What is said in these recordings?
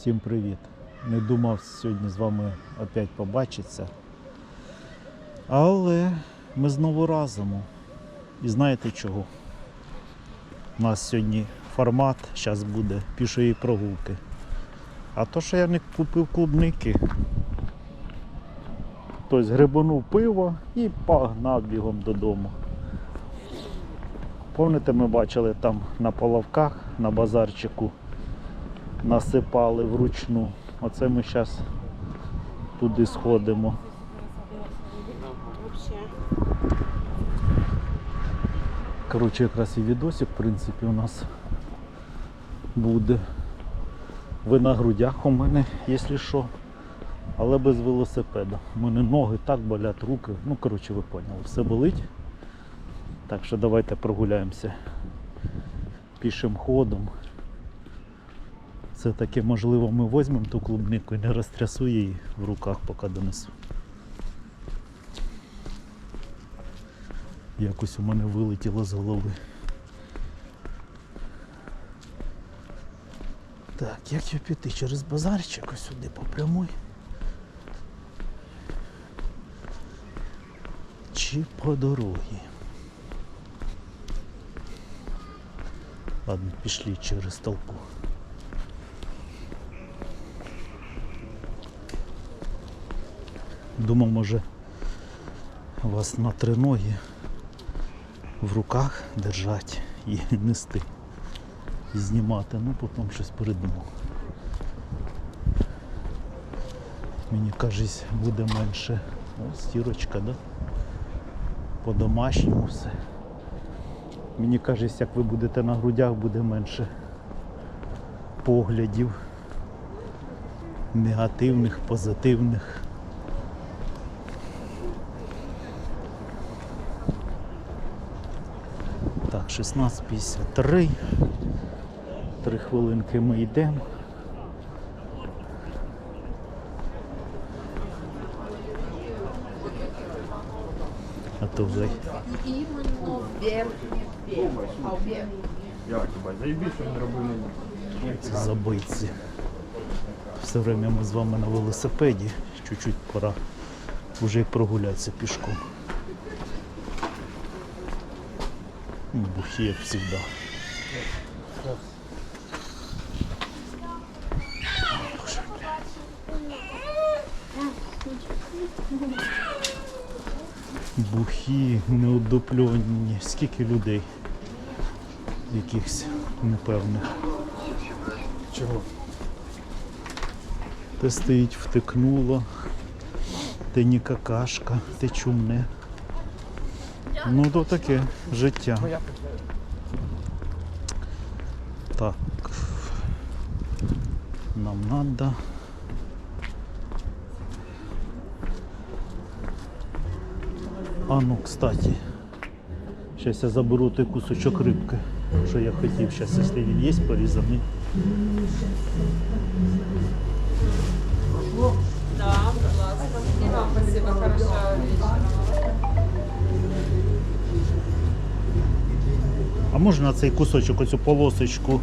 Всім привіт. Не думав сьогодні з вами опять побачитися. Але ми знову разом. І знаєте чого? У нас сьогодні формат, зараз буде пішої прогулки. А то, що я не купив клубники, тобто грибанув пиво і погнав бігом додому. Помните, ми бачили там на половках, на базарчику насипали вручну. Оце ми зараз туди сходимо. Коротше, якраз і відосик, в принципі, у нас буде. Ви на грудях у мене, якщо що. Але без велосипеда. У мене ноги так болять, руки. Ну, коротше, ви поняли, все болить. Так що давайте прогуляємося пішим ходом. Це таке, можливо, ми візьмемо ту клубнику і не розтрясу її в руках, поки донесу. Якось у мене вилетіло з голови. Так, як його піти? Через базарчик ось сюди по прямой. Чи по дорогі? Ладно, пішли через толпу. Думав, може вас на три ноги в руках держати і нести. І знімати, ну потім щось передумав. Мені кажись, буде менше. О, стірочка, да? По-домашньому все. Мені кажись, як ви будете на грудях, буде менше поглядів. Негативних, позитивних. 16.53. Три хвилинки ми йдемо. А то вже Іменно вверх вверх. А робили. це забийці. Все время ми з вами на велосипеді. Чуть-чуть пора вже прогулятися пішком. Як завжди. Боже. Бухі, неодопльонні. Скільки людей? Якихось непевних. Чого? Те стоїть втикнуло, те ні какашка, те чумне. Ну то таке життя. Так. Нам надо. А ну, кстати. Сейчас я заберу той кусочок рибки, що я хотів. Сейчас, якщо він є порізаний. Да, будь ласка. І вам спасибо, хорошого А можна цей кусочок, оцю полосочку?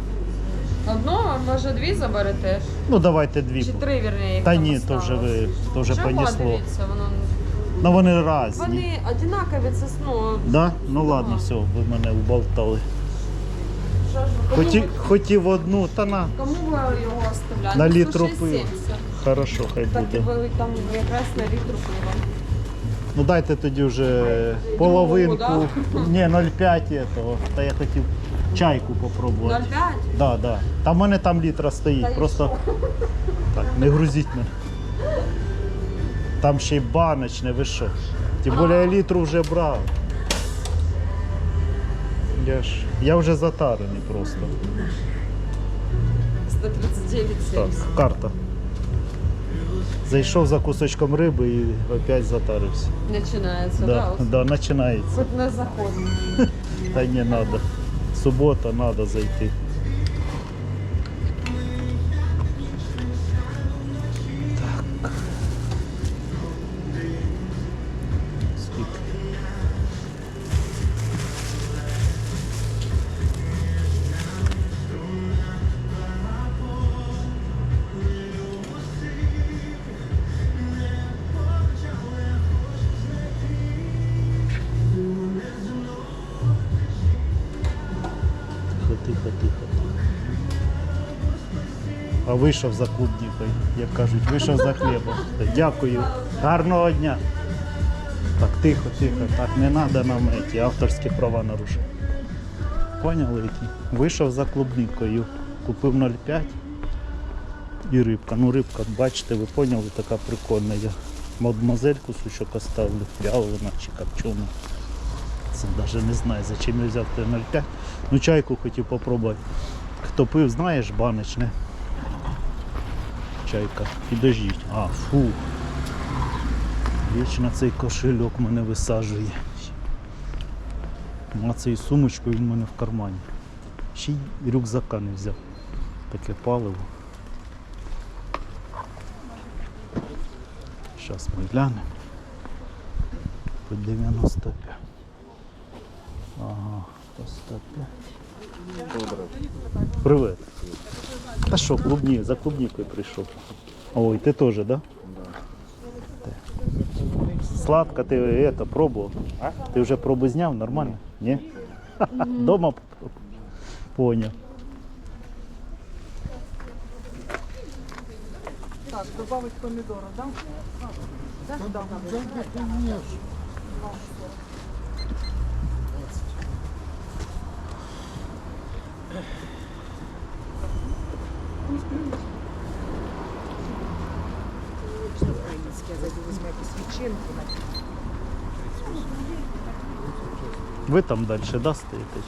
Одну, може дві заберете? Ну давайте дві. Чи три, вірніше, їх Та там ні, то вже осталось? ви то вже Чого, понесло. дивіться, воно... Ну вони разні. Вони одинакові, це, ну... Да? Ну ладно, все, ви мене уболтали. Що ж, ви, кому, Хотів, ви- хотів одну, та на. кому ви його оставляєте? На Ну, літру пива. Хорошо, хай Так, буде. ви там якраз на літру пива. Ну дайте тоді вже половинку. Ні, 0,5 того. Та я хотів чайку попробувати. 0,5? Да, да. Та в мене там літра стоїть. Просто так, не грузіть мене. Там ще й баночне, ви що? Тим більше я літру вже брав. Я ж. Я вже затарений просто. 139,70. Так, карта. Зайшов за кусочком риби і опять затарився. Починається, Да, да? да, починається. Хоч не заходимо. Та не треба. Субота, треба зайти. А вийшов за клубнікою, як кажуть, вийшов за хлібом. Дякую. Гарного дня. Так, тихо, тихо, так, не треба нам ці авторські права нарушити. Поняли які? Вийшов за клубникою, купив 0,5 і рибка. Ну рибка, бачите, ви поняли, така прикольна. Я мадмазельку сучок оставлю, вялена чи копчена. Це навіть не знаю, за чим я взяв те 0,5. Ну чайку хотів попробувати. Хто пив, знаєш, банич, не? Чайка. Підождіть. А, фу. Вічно цей кошельок мене висаджує. Мацею сумочку він у мене в кармані. Ще й рюкзака не взяв. Таке паливо. Зараз ми глянемо. По 95. Ага, по 105. Привет. Та що, клубні, за клубнікою прийшов. Ой, ти теж, да? Ти. Сладко ти это, пробував? А? Ти вже пробу зняв, нормально? Ні? Дома. Поняв. Так, добавить помидора, да? Да? Да, Я зайду візьму якусь відчинку. Ви там далі, да, стоїте?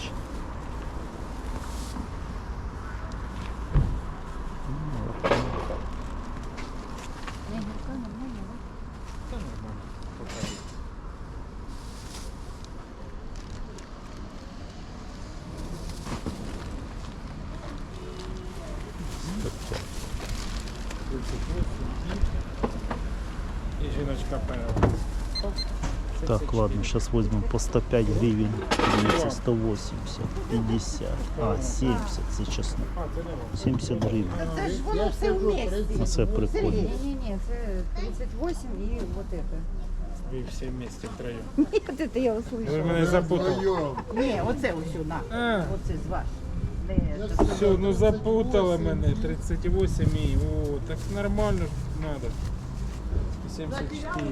Так, ладно, сейчас возьмем по 105 гривен. 180, 50, а, 70, це чесно. 70 гривень. Це ж воно все вместе. Це прикольно. Ні-ні-ні, це 38 і вот это. Ви всі вместе втроєм. Ні, от це я Ви услышала. мене запутали. Ні, оце ось на. А, Оце з ваш. Не, це все, ну запутала мене. 38 і, о, так нормально ж надо. 74.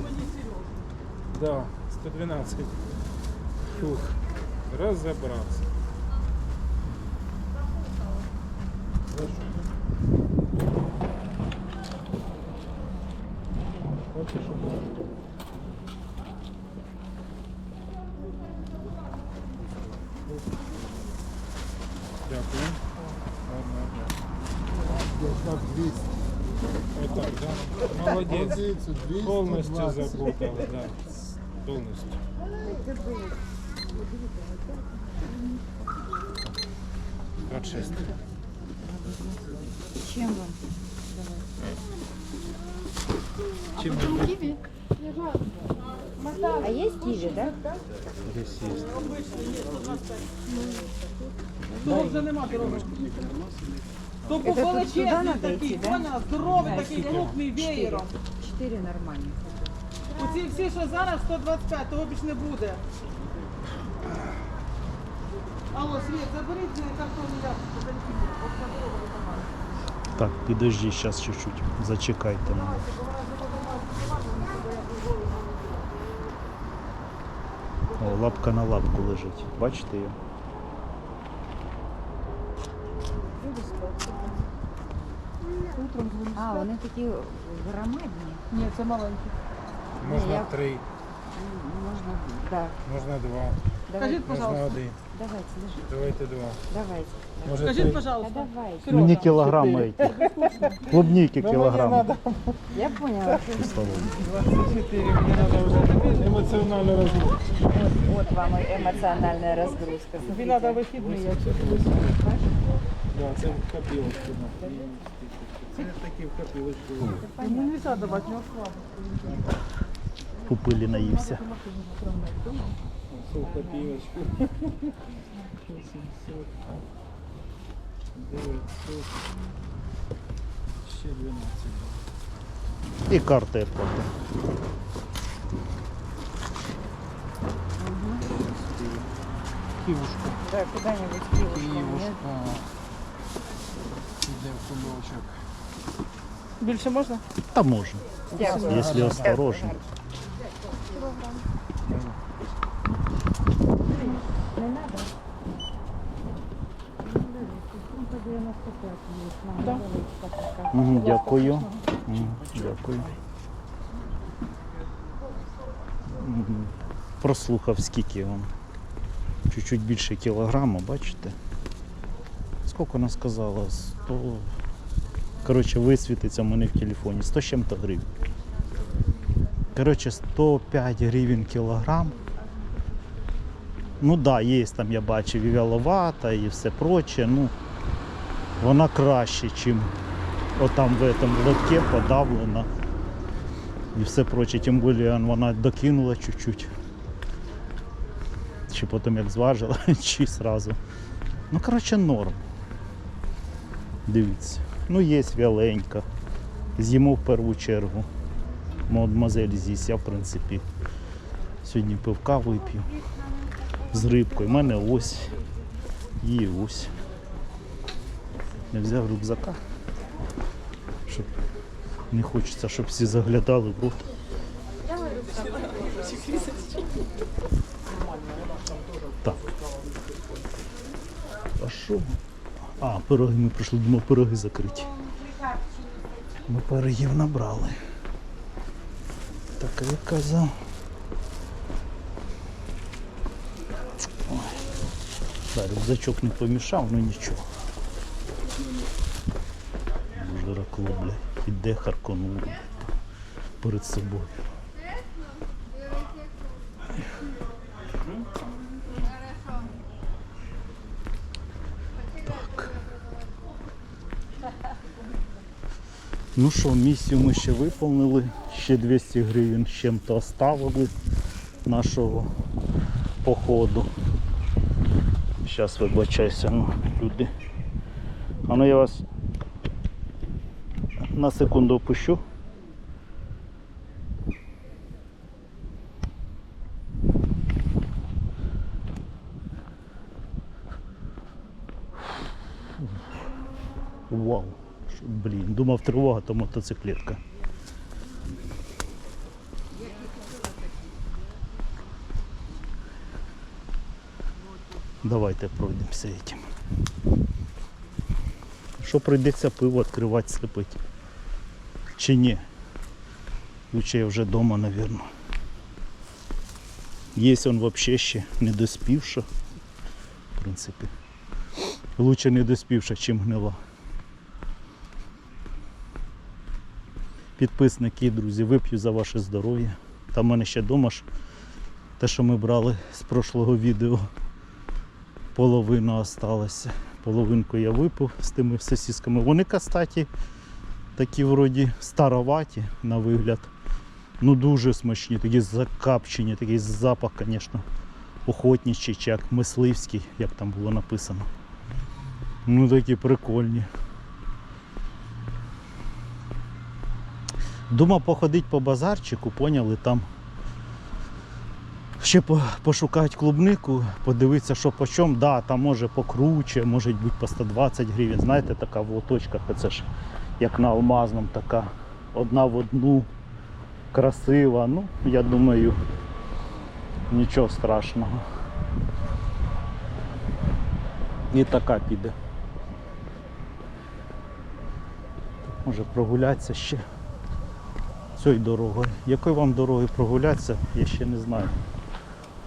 Да, 112. Фух, розібрався. Хочеш? Дякую. Ладно, дякую. Отак, да? Молодець. Повністю запутала, да. Повністю. От шесть. чим вам? Чим ви А є ківі, так? десь є? Того вже нема дороги. То був величезний такий, да? поняла, здоровий такий, крупний веєром. Чотири нормальні. Оці всі, що зараз 125, того більш не буде. Алло, Світ, заберіть дорогу не помагає. Так, підожди, зараз чуть-чуть. Зачекайте мене. О, лапка на лапку лежить. Бачите її? А, вони такі громадні. Ні, це маленький. Можна я- три, М, Можна, да. можна два, Давайте, Скажіть, можна пожалуйста. один. давайте, лежи. Давайте два. Давайте. Може Скажіть, три. Пожалуйста. давайте. Мені кілограми эти. Клубники кілограми. Я поняла. 24, мені треба вже емоціонально розрухати. Вот, вот вам и эмоциональная разгрузка. Тобі треба вихідний, я чую. Да, це в копілочку. на. Це такі в копілочку. Йому не можна давати, слабо. Пупилі наївся. Це в копілочку. 800. 900. Ще 12. І карти плати. Київушка. Да, куда-нибудь киевушку. Київушка. Павловичок. Більше можна? Та можна, Дякую. якщо осторожно. Надо? Мгм, Дякую. Мгм, Дякую. Мгм. Прослухав скільки вам. Чуть-чуть більше кілограма, бачите? Скільки вона сказала? 100. Коротше, висвітиться в мене в телефоні. 100 з чим-то гривень. Коротше, 105 гривень кілограм. Ну так, да, є там, я бачив, і вяловата, і все проче. Ну, вона краще, ніж отам в этом лотке подавлена. І все проче, тим більше вона докинула чуть-чуть. Чи потім як зважила, чи зразу. Ну, коротше, норм. Дивіться. Ну, є вяленька. З'їмо в першу чергу. Мадемуазель з'їсть, в принципі сьогодні пивка вип'ю з рибкою. У мене ось і ось. Я взяв рюкзака, щоб не хочеться, щоб всі заглядали в рот. Так. А що? А, пироги ми прийшли, думав, пироги закриті. Ми пирогів набрали. Так, я казав. Ой. Да, рюкзачок не помішав, ну нічого. Жиракло, бля. Іде харконув перед собою. Так. Ну що, місію ми ще виповнили, ще 200 гривень з чим-то оставили нашого походу. Зараз вибачайся, ну, люди. А ну я вас на секунду опущу. Вау. Блін, думав тривога, то мотоциклетка. Давайте пройдемося этим. Що прийдеться пиво відкривати, слепити? Чи ні? Лучше я вже вдома, напевно. Є он вообще ще не доспівша. В принципі. Лучше не доспівша, чим гнила. Підписники, друзі, вип'ю за ваше здоров'я. Там в мене ще вдома ж те, що ми брали з прошлого відео. Половина осталася. Половинку я випив з тими сосисками. Вони, кстати, такі вроді староваті на вигляд. Ну дуже смачні, такі закапчені, такий запах, звісно, охотничий, чи як мисливський, як там було написано. Ну такі прикольні. Думав походити по базарчику, поняли, там ще пошукати клубнику, подивитися, що по чому. Да, там може покруче, може бути по 120 гривень. Знаєте, така в лоточках, це ж як на алмазному, така одна в одну, красива. Ну, я думаю, нічого страшного. І така піде. Може прогулятися ще цією дорогою. Якою вам дорогою прогулятися, я ще не знаю.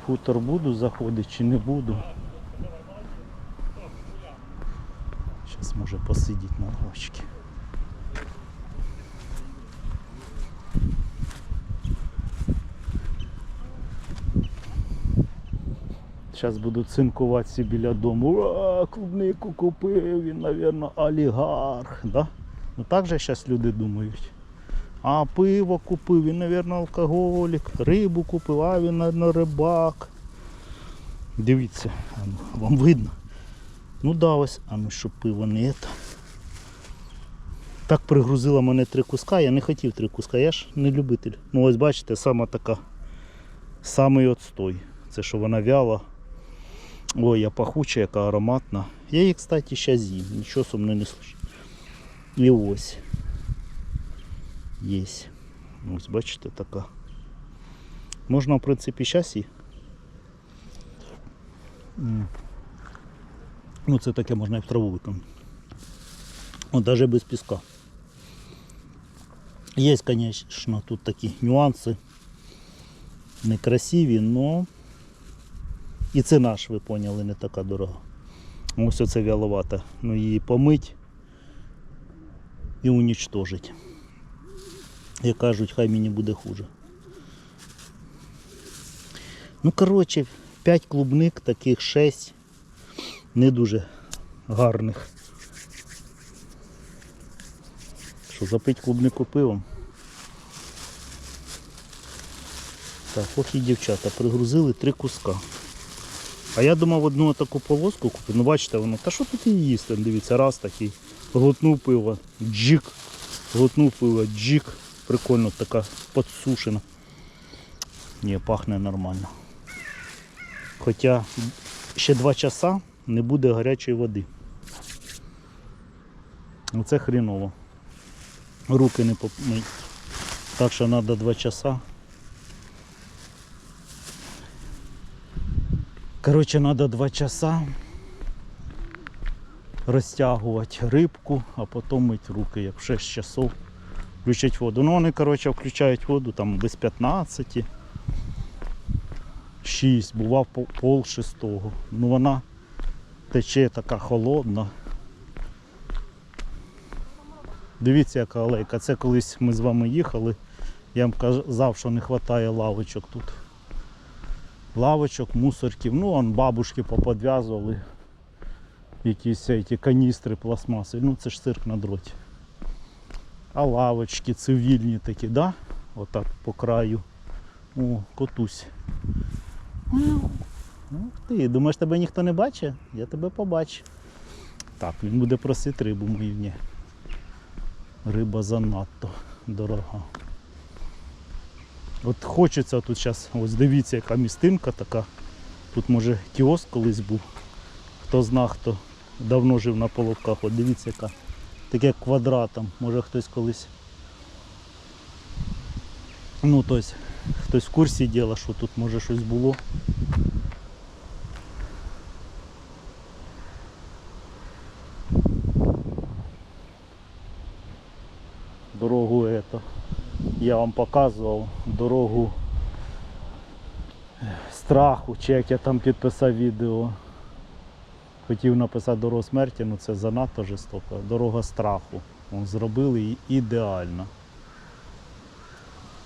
Хутор буду заходити чи не буду. Зараз може посидіти на лавочці. Зараз буду цинкуватися біля дому. Ура, клубнику купив, він, мабуть, олігарх. Да? Ну так же зараз люди думають. А пиво купив, він, мабуть, алкоголік, рибу купив, а він, мабуть, рибак. Дивіться, ну, вам видно. Ну да, ось, а ну що пиво не це. Так пригрузила мене три куска, я не хотів три куска, я ж не любитель. Ну ось бачите, сама така, самий отстой. Це що вона вяла. Ой, я пахуча, яка ароматна. Я її, кстати, ще з'їм, нічого со мною не случиться. І ось. Є. Ось бачите, така. Можна, в принципі, зараз і. Ну, це таке можна і в траву виконати. От навіть без піска. Є, звісно, тут такі нюанси. Некрасиві, але і ціна ж, ви поняли, не така дорога. Ось оце вяловата. Ну її помить і унічтожить. Як кажуть, хай мені буде хуже. Ну, коротше, 5 клубник, таких 6 не дуже гарних. Що, запить клубнику пивом? Так, ох і дівчата, пригрузили три куска. А я думав одну таку полоску купити. Ну бачите, воно, та що тут її їсти? Дивіться, раз такий. Глотнув пиво, джик. Глотнув пиво, джик. Прикольно така подсушена. Ні, пахне нормально. Хоча ще два часа не буде гарячої води. Оце хріново. Руки не помить. Так що треба два часа. Коротше, треба два часа розтягувати рибку, а потім мити руки, як в 6 часов включать воду. Ну вони, коротше, включають воду там без 15. 6, бував пол, шестого. Ну вона тече така холодна. Дивіться, яка алейка. Це колись ми з вами їхали. Я вам казав, що не вистачає лавочок тут. Лавочок, мусорків. Ну, он бабушки поподв'язували якісь ці каністри пластмаси. Ну це ж цирк на дроті. А лавочки цивільні такі, да? Отак по краю. О, котусь. Ух ти, думаєш, тебе ніхто не бачить? Я тебе побачу. Так, він буде просити рибу мою. Риба занадто дорога. От хочеться тут зараз, ось дивіться, яка містинка така. Тут може кіоск колись був. Хто зна, хто давно жив на половках, от дивіться, яка таке квадратом. Може хтось колись. Ну, тобто, хтось в курсі діла, що тут може щось було. Дорогу это я вам показував дорогу страху, чи як я там підписав відео. Хотів написати дорогу смерті, але це занадто жорстоко. Дорога страху. Вон, Зробили її ідеально.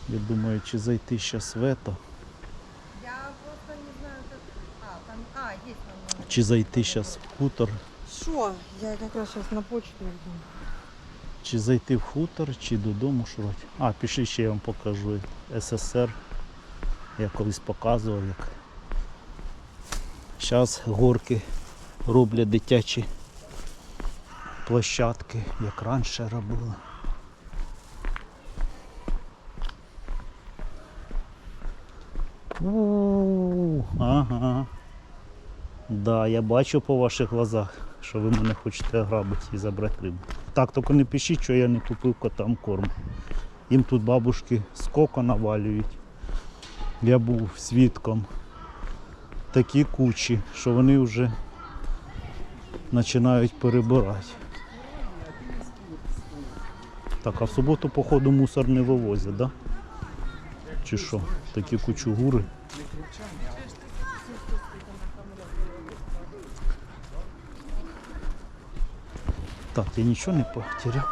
Я думаю, чи зайти зараз в это, Я просто не знаю, как... А, там... А, есть там чи зайти зараз в хутор, Шо? Я как раз сейчас на почту иду. чи зайти в хутор, чи додому шурати. А, пішли ще я вам покажу СССР. Я колись показував, як зараз горки роблять дитячі площадки, як раніше робили. У, Ага. Да, я бачу по ваших глазах, що ви мене хочете грабити і забрати рибу. Так, тільки не пишіть, що я не купив котам корм. Їм тут бабушки скоко навалюють. Я був свідком такі кучі, що вони вже починають перебирати. Так, а в суботу, походу, мусор не вивозять, да? Чи що? Такі кучугури. Так, я нічого не потеряв.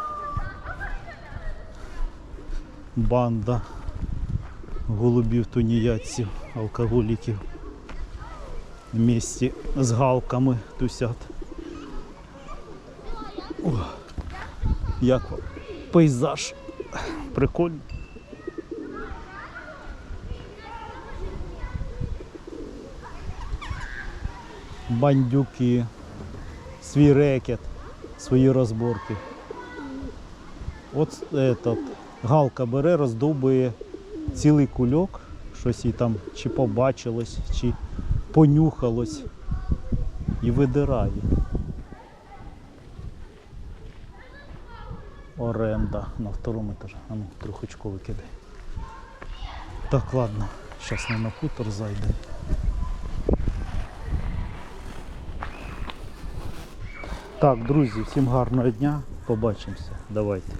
Банда голубів тунеядців, алкоголіків. Вместе з галками тусять. Як пейзаж. Прикольно. Бандюки, свій рекет, свої розборки. От этот, галка бере, роздовбує цілий кульок, щось їй там чи побачилось, чи понюхалось і видирає. Оренда на второму етажі. А ну, трьохочко викидай. Так, ладно. Зараз ми на хутор зайду. Так, друзі, всім гарного дня. Побачимося. Давайте.